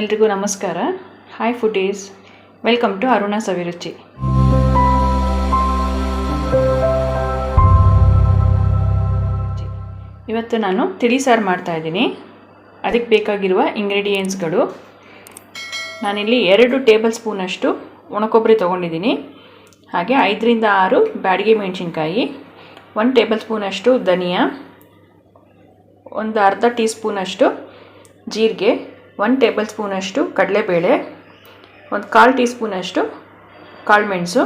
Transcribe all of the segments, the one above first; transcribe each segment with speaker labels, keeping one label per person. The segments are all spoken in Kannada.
Speaker 1: ಎಲ್ರಿಗೂ ನಮಸ್ಕಾರ. Hi foodies welcome to Aruna Saviruchi ಇವತ್ತು ನಾನು ತಿಳಿ ಸಾರು ಮಾಡ್ತಾ ಇದ್ದೀನಿ. ಅದಕ್ಕೆ ಬೇಕಾಗಿರುವ ಇಂಗ್ರೀಡಿಯೆಂಟ್ಸ್ಗಳು ನಾನಿಲ್ಲಿ ಎರಡು ಟೇಬಲ್ ಸ್ಪೂನಷ್ಟು ಒಣಕೊಬ್ಬರಿ ತೊಗೊಂಡಿದ್ದೀನಿ. ಹಾಗೆ ಐದರಿಂದ ಆರು ಬ್ಯಾಡಿಗೆ ಮೆಣಸಿನ್ಕಾಯಿ ಒನ್ ಟೇಬಲ್ ಸ್ಪೂನಷ್ಟು ಧನಿಯಾ, ಒಂದು ಅರ್ಧ ಟೀ ಸ್ಪೂನಷ್ಟು ಜೀರಿಗೆ ಒಂದು ಟೇಬಲ್ ಸ್ಪೂನಷ್ಟು ಕಡಲೆಬೇಳೆ, ಒಂದು ಕಾಲು ಟೀ ಸ್ಪೂನಷ್ಟು ಕಾಳುಮೆಣಸು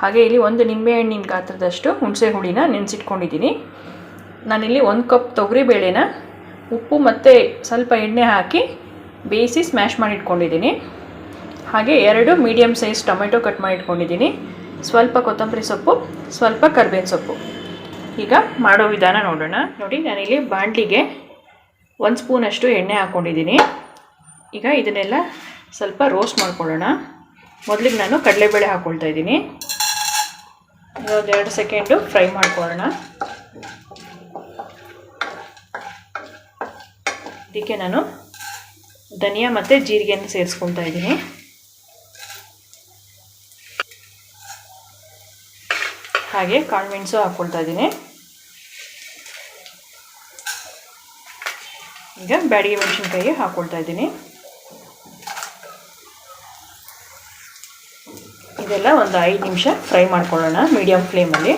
Speaker 1: ಹಾಗೆ ಇಲ್ಲಿ ಒಂದು ನಿಂಬೆಹಣ್ಣಿನ ಗಾತ್ರದಷ್ಟು ಹುಣಸೆ ಹುಳಿನ ನೆನೆಸಿಟ್ಕೊಂಡಿದ್ದೀನಿ. ನಾನಿಲ್ಲಿ ಒಂದು ಕಪ್ ತೊಗರಿಬೇಳೆನ ಉಪ್ಪು ಮತ್ತು ಸ್ವಲ್ಪ ಎಣ್ಣೆ ಹಾಕಿ ಬೇಯಿಸಿ ಸ್ಮ್ಯಾಶ್ ಮಾಡಿ ಇಟ್ಕೊಂಡಿದ್ದೀನಿ ಹಾಗೆ ಎರಡು ಮೀಡಿಯಮ್ ಸೈಜ್ ಟೊಮೆಟೊ ಕಟ್ ಮಾಡಿ ಇಟ್ಕೊಂಡಿದ್ದೀನಿ ಸ್ವಲ್ಪ ಕೊತ್ತಂಬರಿ ಸೊಪ್ಪು, ಸ್ವಲ್ಪ ಕರ್ಬೇವಿನ ಸೊಪ್ಪು. ಈಗ ಮಾಡೋ ವಿಧಾನ ನೋಡೋಣ. ನೋಡಿ, ನಾನಿಲ್ಲಿ ಬಾಣಲಿಗೆ ಒಂದು ಸ್ಪೂನಷ್ಟು ಎಣ್ಣೆ ಹಾಕ್ಕೊಂಡಿದ್ದೀನಿ ಈಗ ಇದನ್ನೆಲ್ಲ ಸ್ವಲ್ಪ ರೋಸ್ಟ್ ಮಾಡ್ಕೊಳ್ಳೋಣ. ಮೊದಲಿಗೆ ನಾನು ಕಡಲೆಬೇಳೆ ಹಾಕ್ಕೊಳ್ತಾ ಇದ್ದೀನಿ. ಒಂದು ಎರಡು ಸೆಕೆಂಡು ಫ್ರೈ ಮಾಡ್ಕೊಳ್ಳೋಣ. ಇದಕ್ಕೆ ನಾನು ಧನಿಯಾ ಮತ್ತು ಜೀರಿಗೆಯನ್ನು ಸೇರಿಸ್ಕೊಳ್ತಾ ಇದ್ದೀನಿ. ಹಾಗೆ ಕಾಳುಮೆಣಸು ಹಾಕ್ಕೊಳ್ತಾ ಇದ್ದೀನಿ. ಈಗ ಬ್ಯಾಡಿಗೆ ಮೆಣಸಿನ್ಕಾಯಿ ಹಾಕ್ಕೊಳ್ತಾ ಇದ್ದೀನಿ. ಇದೆಲ್ಲ ಒಂದು ಐದು ನಿಮಿಷ ಫ್ರೈ ಮಾಡ್ಕೊಳ್ಳೋಣ ಮೀಡಿಯಮ್ ಫ್ಲೇಮಲ್ಲಿ.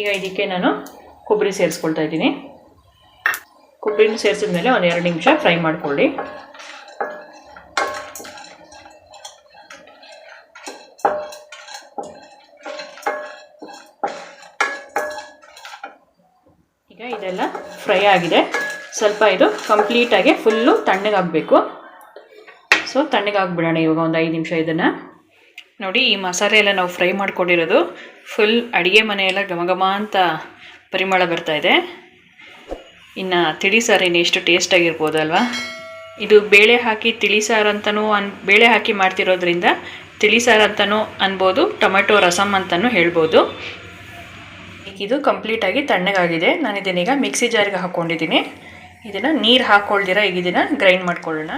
Speaker 1: ಈಗ ಇದಕ್ಕೆ ನಾನು ಕೊಬ್ಬರಿ ಸೇರಿಸ್ಕೊಳ್ತಾ ಇದ್ದೀನಿ. ಕೊಬ್ಬರಿನ ಸೇರಿಸಿದ್ಮೇಲೆ ಒಂದು ಎರಡು ನಿಮಿಷ ಫ್ರೈ ಮಾಡ್ಕೊಳ್ಳಿ. ಈಗ ಇದೆಲ್ಲ ಫ್ರೈ ಆಗಿದೆ. ಸ್ವಲ್ಪ ಇದು ಕಂಪ್ಲೀಟಾಗಿ ಫುಲ್ಲು ತಣ್ಣಗಾಗಬೇಕು ಸೊ ತಣ್ಣಗಾಗ್ಬಿಡೋಣ ಇವಾಗ ಒಂದು ಐದು ನಿಮಿಷ ಇದನ್ನು. ನೋಡಿ, ಈ ಮಸಾಲೆ ಎಲ್ಲ ನಾವು ಫ್ರೈ ಮಾಡ್ಕೊಂಡಿರೋದು. ಫುಲ್ ಅಡುಗೆ ಮನೆಯೆಲ್ಲ ಘಮ ಘಮ ಅಂತ ಪರಿಮಳ ಬರ್ತಾ ಇದೆ. ಇನ್ನು ತಿಳಿ ಸಾರು ಇನ್ನು ಎಷ್ಟು ಟೇಸ್ಟಾಗಿರ್ಬೋದಲ್ವಾ ಇದು ಬೇಳೆ ಹಾಕಿ ತಿಳಿ ಸಾರು ಅಂತಲೂ ಅನ್, ಬೇಳೆ ಹಾಕಿ ಮಾಡ್ತಿರೋದ್ರಿಂದ ತಿಳಿ ಸಾರು ಅಂತಲೂ ಅನ್ಬೋದು, ಟೊಮೆಟೊ ರಸಮ್ ಅಂತಲೂ ಹೇಳ್ಬೋದು. ಇದು ಕಂಪ್ಲೀಟಾಗಿ ತಣ್ಣಗಾಗಿದೆ. ನಾನು ಇದನ್ನೀಗ ಮಿಕ್ಸಿ ಜಾರಿಗೆ ಹಾಕ್ಕೊಂಡಿದ್ದೀನಿ ಇದನ್ನು ನೀರು ಹಾಕ್ಕೊಳ್ದಿರ ಈಗ ಇದನ್ನು ಗ್ರೈಂಡ್ ಮಾಡ್ಕೊಳ್ಳೋಣ.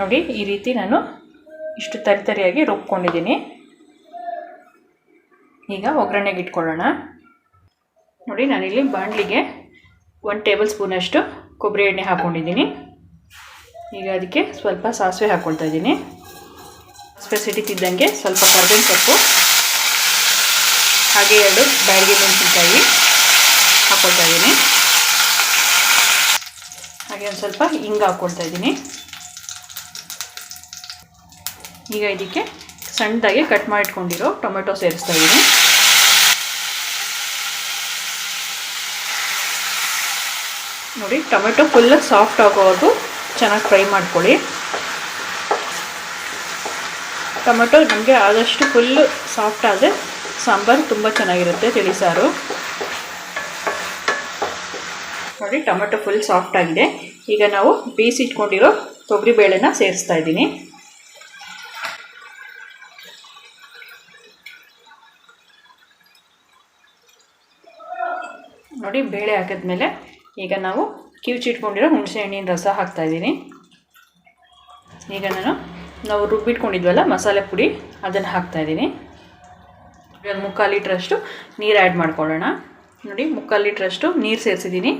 Speaker 1: ನೋಡಿ, ಈ ರೀತಿ ನಾನು ಇಷ್ಟು ತರಿತರಿಯಾಗಿ ರುಬ್ಕೊಂಡಿದ್ದೀನಿ ಈಗ ಒಗ್ಗರಣೆಗೆ ಇಟ್ಕೊಳ್ಳೋಣ. ನೋಡಿ ನಾನಿಲ್ಲಿ ಬಾಣಲಿಗೆ ಒನ್ ಟೇಬಲ್ ಸ್ಪೂನಷ್ಟು ಕೊಬ್ಬರಿ ಎಣ್ಣೆ ಹಾಕ್ಕೊಂಡಿದ್ದೀನಿ ಈಗ ಅದಕ್ಕೆ ಸ್ವಲ್ಪ ಸಾಸಿವೆ ಹಾಕ್ಕೊಳ್ತಾ ಇದ್ದೀನಿ ಸಾಸಿವೆ ಸಿಡಿತಿದ್ದಂಗೆ ಸ್ವಲ್ಪ ಕರ್ಬೇವಿನ ಸೊಪ್ಪು. ಹಾಗೆ ಎರಡು ಬ್ಯಾಡಿಗೆ ಮೆಣಸಿನ್ಕಾಯಿ ಹಾಕ್ಕೊಳ್ತಾ ಇದ್ದೀನಿ. ಹಾಗೆ ಒಂದು ಸ್ವಲ್ಪ ಹಿಂಗ ಹಾಕ್ಕೊಳ್ತಾ ಇದ್ದೀನಿ. ಈಗ ಇದಕ್ಕೆ ಸಣ್ಣದಾಗಿ ಕಟ್ ಮಾಡಿಟ್ಕೊಂಡಿರೋ ಟೊಮೆಟೊ ಸೇರಿಸ್ತಾ ಇದ್ದೀನಿ. ನೋಡಿ, ಟೊಮೆಟೊ ಫುಲ್ ಸಾಫ್ಟ್ ಆಗೋವರೆಗೂ ಚೆನ್ನಾಗಿ ಫ್ರೈ ಮಾಡ್ಕೊಳ್ಳಿ. ಟೊಮೆಟೊ ನಮಗೆ ಆದಷ್ಟು ಫುಲ್ಲು ಸಾಫ್ಟ್ ಆದರೆ ಸಾಂಬಾರು ತುಂಬ ಚೆನ್ನಾಗಿರುತ್ತೆ ತಿಳಿ ಸಾರು ನೋಡಿ, ಟೊಮೆಟೊ ಫುಲ್ ಸಾಫ್ಟ್ ಆಗಿದೆ. ಈಗ ನಾವು ಬೇಯಿಸಿಟ್ಕೊಂಡಿರೋ ತೊಗರಿಬೇಳೆನ ಸೇರಿಸ್ತಾ ಇದ್ದೀನಿ. ನೋಡಿ, ಬೇಳೆ ಹಾಕಿದ್ಮೇಲೆ ಈಗ ನಾವು ಕಿವುಚಿಟ್ಕೊಂಡಿರೋ ಹುಣಸೆ ಹಣ್ಣಿನ ರಸ ಹಾಕ್ತಾ ಇದ್ದೀನಿ. ಈಗ ನಾನು, ನಾವು ರುಬ್ಬಿಟ್ಕೊಂಡಿದ್ವಲ್ಲ ಮಸಾಲೆ ಪುಡಿ, ಅದನ್ನು ಹಾಕ್ತಾ ಇದ್ದೀನಿ. ಒಂದು ಮುಕ್ಕಾಲು ಲೀಟ್ರಷ್ಟು ನೀರು ಆ್ಯಡ್ ಮಾಡ್ಕೊಳ್ಳೋಣ. ನೋಡಿ, ಮುಕ್ಕಾಲು ಲೀಟ್ರಷ್ಟು ನೀರು ಸೇರಿಸಿದ್ದೀನಿ.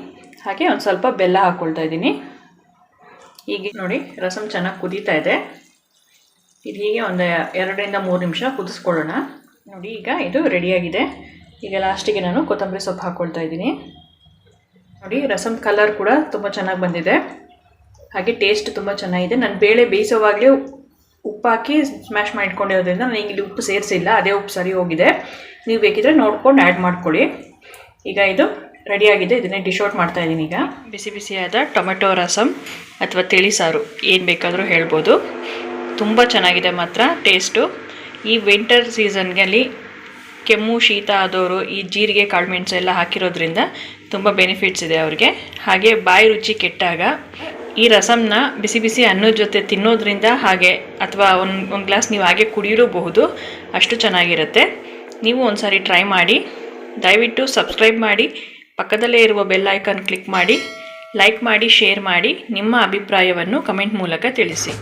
Speaker 1: ಹಾಗೆ ಒಂದು ಸ್ವಲ್ಪ ಬೆಲ್ಲ ಹಾಕ್ಕೊಳ್ತಾ ಇದ್ದೀನಿ. ಈಗ ನೋಡಿ ರಸಮ್ ಚೆನ್ನಾಗಿ ಕುದೀತಾ ಇದೆ. ಇದು ಹೀಗೆ ಒಂದು ಎರಡರಿಂದ ಮೂರು ನಿಮಿಷ ಕುದಿಸ್ಕೊಳ್ಳೋಣ. ನೋಡಿ, ಈಗ ಇದು ರೆಡಿಯಾಗಿದೆ ಈಗ ಲಾಸ್ಟಿಗೆ ನಾನು ಕೊತ್ತಂಬರಿ ಸೊಪ್ಪು ಹಾಕ್ಕೊಳ್ತಾ ಇದ್ದೀನಿ. ನೋಡಿ ರಸಮ್ ಕಲರ್ ಕೂಡ ತುಂಬ ಚೆನ್ನಾಗಿ ಬಂದಿದೆ. ಹಾಗೆ ಟೇಸ್ಟ್ ತುಂಬ ಚೆನ್ನಾಗಿದೆ. ನಾನು ಬೇಳೆ ಬೇಯಿಸೋವಾಗಲೇ ಉಪ್ಪು ಹಾಕಿ ಸ್ಮ್ಯಾಶ್ ಮಾಡಿಟ್ಕೊಂಡಿರೋದ್ರಿಂದ ನನಗೆ ಇಲ್ಲಿ ಉಪ್ಪು ಸೇರಿಸಿಲ್ಲ, ಅದೇ ಉಪ್ಪು ಸರಿ ಹೋಗಿದೆ. ನೀವು ಬೇಕಿದ್ರೆ ನೋಡ್ಕೊಂಡು ಆ್ಯಡ್ ಮಾಡ್ಕೊಳ್ಳಿ. ಈಗ ಇದು ರೆಡಿಯಾಗಿದೆ ಇದನ್ನೇ ಡಿಶ್ ಔಟ್ ಮಾಡ್ತಾ ಇದ್ದೀನಿ ಈಗ. ಬಿಸಿ ಬಿಸಿಯಾದ ಟೊಮೆಟೊ ರಸಮ್ ಅಥವಾ ತಿಳಿ ಸಾರು, ಏನು ಬೇಕಾದರೂ ಹೇಳ್ಬೋದು. ತುಂಬ ಚೆನ್ನಾಗಿದೆ ಮಾತ್ರ ಟೇಸ್ಟು ಈ ವಿಂಟರ್ ಸೀಸನ್ಗಲ್ಲಿ ಕೆಮ್ಮು, ಶೀತ ಆದವರು ಈ ಜೀರಿಗೆ ಕಾಳುಮೆಣಸು ಎಲ್ಲ ಹಾಕಿರೋದ್ರಿಂದ ತುಂಬ ಬೆನಿಫಿಟ್ಸ್ ಇದೆ ಅವ್ರಿಗೆ. ಹಾಗೆ ಬಾಯಿ ರುಚಿ ಕೆಟ್ಟಾಗ ಈ ರಸಮ್ನ ಬಿಸಿ ಬಿಸಿ ಅನ್ನದ ಜೊತೆ ತಿನ್ನೋದ್ರಿಂದ ಹಾಗೆ ಅಥವಾ ಒಂದು ಒಂದು ಗ್ಲಾಸ್ ನೀವು ಹಾಗೆ ಕುಡಿಯಲೂಬಹುದು ಅಷ್ಟು ಚೆನ್ನಾಗಿರುತ್ತೆ. ನೀವು ಒಂದು ಸಾರಿ ಟ್ರೈ ಮಾಡಿ. ದಯವಿಟ್ಟು ಸಬ್ಸ್ಕ್ರೈಬ್ ಮಾಡಿ. ಪಕ್ಕದಲ್ಲೇ ಇರುವ ಬೆಲ್ ಐಕಾನ್ ಕ್ಲಿಕ್ ಮಾಡಿ. ಲೈಕ್ ಮಾಡಿ, ಶೇರ್ ಮಾಡಿ. ನಿಮ್ಮ ಅಭಿಪ್ರಾಯವನ್ನು ಕಮೆಂಟ್ ಮೂಲಕ ತಿಳಿಸಿ.